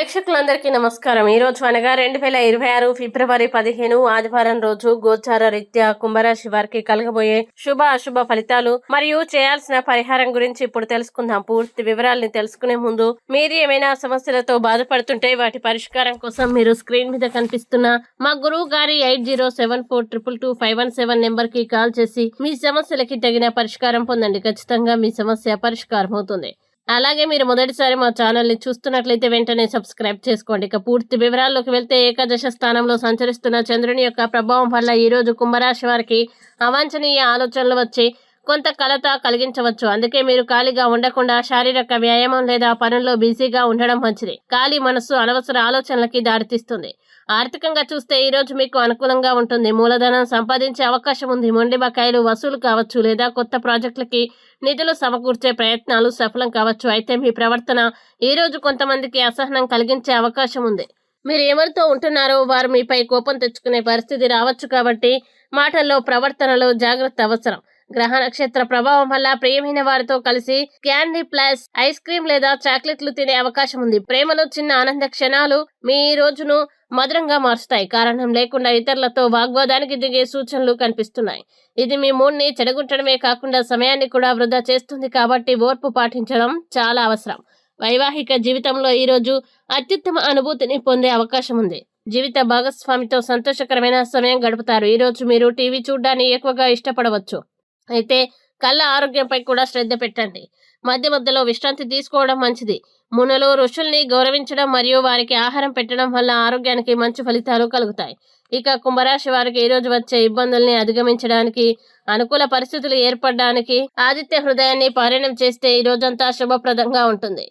ప్రేక్షకులందరికీ నమస్కారం. ఈరోజు అనగా రెండు వేల ఇరవై ఆరు ఫిబ్రవరి పదిహేను ఆదివారం రోజు గోచార రీత్యా కుంభరాశి వారికి కలగబోయే శుభ అశుభ ఫలితాలు మరియు చేయాల్సిన పరిహారం గురించి ఇప్పుడు తెలుసుకుందాం. పూర్తి వివరాలని తెలుసుకునే ముందు మీరు ఏమైనా సమస్యలతో బాధపడుతుంటే వాటి పరిష్కారం కోసం మీరు స్క్రీన్ మీద కనిపిస్తున్న మా గురువు గారి eight zero seven four triple two five one seven నెంబర్కి కాల్ చేసి మీ సమస్యలకి తగిన పరిష్కారం పొందండి. ఖచ్చితంగా మీ సమస్య పరిష్కారం అవుతుంది అలాగే మీరు మొదటిసారి మా ఛానల్ని చూస్తున్నట్లయితే వెంటనే సబ్స్క్రైబ్ చేసుకోండి. ఇక పూర్తి వివరాల్లోకి వెళ్తే ఏకాదశ స్థానంలో సంచరిస్తున్న చంద్రుని యొక్క ప్రభావం వల్ల ఈరోజు కుంభరాశి వారికి అవాంఛనీయ ఆలోచనలు వచ్చి కొంత కలత కలిగించవచ్చు. అందుకే మీరు ఖాళీగా ఉండకుండా శారీరక వ్యాయామం లేదా పనుల్లో బిజీగా ఉండడం మంచిది. ఖాళీ మనసు అనవసర ఆలోచనలకి దారితీస్తుంది. ఆర్థికంగా చూస్తే ఈ రోజు మీకు అనుకూలంగా ఉంటుంది. మూలధనం సంపాదించే అవకాశం ఉంది. మొండి బకాయిలు వసూలు కావచ్చు లేదా కొత్త ప్రాజెక్టులకి నిధులు సమకూర్చే ప్రయత్నాలు సఫలం కావచ్చు. అయితే మీ ప్రవర్తన ఈ రోజు కొంతమందికి అసహనం కలిగించే అవకాశం ఉంది. మీరు ఎవరితో ఉంటున్నారో వారు మీపై కోపం తెచ్చుకునే పరిస్థితి రావచ్చు కాబట్టి మాటల్లో ప్రవర్తనలో జాగ్రత్త అవసరం. గ్రహ నక్షత్ర ప్రభావం వల్ల ప్రియమైన వారితో కలిసి క్యాండీ ప్లస్ ఐస్ క్రీమ్ లేదా చాక్లెట్లు తినే అవకాశం ఉంది. ప్రేమలో చిన్న ఆనంద క్షణాలు మీ రోజును మధురంగా మారుస్తాయి కారణం లేకుండా ఇతరులతో వాగ్వాదానికి దిగే సూచనలు కనిపిస్తున్నాయి. ఇది మీ మూడ్ని చెడగొట్టడమే కాకుండా సమయాన్ని కూడా వృధా చేస్తుంది కాబట్టి ఓర్పు పాటించడం చాలా అవసరం. వైవాహిక జీవితంలో ఈరోజు అత్యుత్తమ అనుభూతిని పొందే అవకాశం ఉంది. జీవిత భాగస్వామితో సంతోషకరమైన సమయం గడుపుతారు. ఈరోజు మీరు టీవీ చూడ్డాన్ని ఎక్కువగా ఇష్టపడవచ్చు. అయితే కళ్ళ ఆరోగ్యంపై కూడా శ్రద్ధ పెట్టండి. మధ్య మధ్యలో విశ్రాంతి తీసుకోవడం మంచిది. మునలు ఋషుల్ని గౌరవించడం మరియు వారికి ఆహారం పెట్టడం వల్ల ఆరోగ్యానికి మంచి ఫలితాలు కలుగుతాయి. ఇక కుంభరాశి వారికి ఈరోజు వచ్చే ఇబ్బందుల్ని అధిగమించడానికి అనుకూల పరిస్థితులు ఏర్పడడానికి ఆదిత్య హృదయాన్ని పారాయణం చేస్తే ఈ రోజంతా శుభప్రదంగా ఉంటుంది.